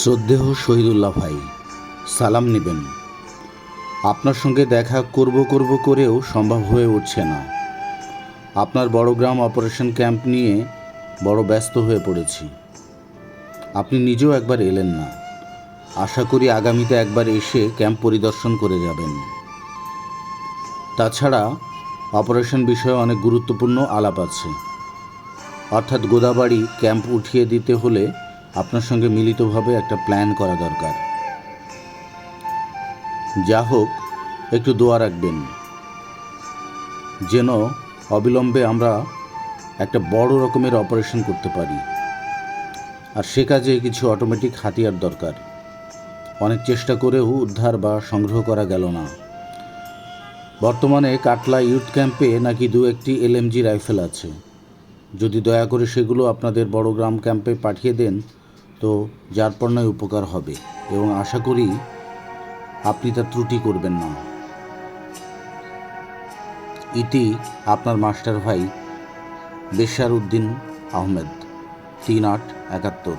শ্রদ্ধেয় শহীদুল্লাহ ভাই, সালাম নেবেন। আপনার সঙ্গে দেখা করব করব করেও সম্ভব হয়ে উঠছে না। আপনার বড়গ্রাম অপারেশন ক্যাম্প নিয়ে বড় ব্যস্ত হয়ে পড়েছি। আপনি নিজেও একবার এলেন না। আশা করি আগামীতে একবার এসে ক্যাম্প পরিদর্শন করে যাবেন। তাছাড়া অপারেশন বিষয়ে অনেক গুরুত্বপূর্ণ আলাপ আছে। অর্থাৎ গোদাবাড়ি ক্যাম্প উঠিয়ে দিতে হলে আপনার সঙ্গে মিলিতভাবে একটা প্ল্যান করা দরকার। যা হোক, একটু দোয়া রাখবেন। যেন অবিলম্বে আমরা একটা বড় রকমের অপারেশন করতে পারি। আর সে কাজে কিছু অটোমেটিক হাতিয়ার দরকার। অনেক চেষ্টা করেও উদ্ধার বা সংগ্রহ করা গেল না। বর্তমানে কাটলা ইউথ ক্যাম্পে নাকি দু একটি এলএমজি রাইফেল আছে। যদি দয়া করে সেগুলো আপনাদের বড় গ্রাম ক্যাম্পে পাঠিয়ে দেন তো যার পর নয় উপকার হবে এবং আশা করি আপনি তার ত্রুটি করবেন না। ইতি আপনার মাস্টার ভাই বেশার উদ্দিন আহমেদ, তিন আট একাত্তর।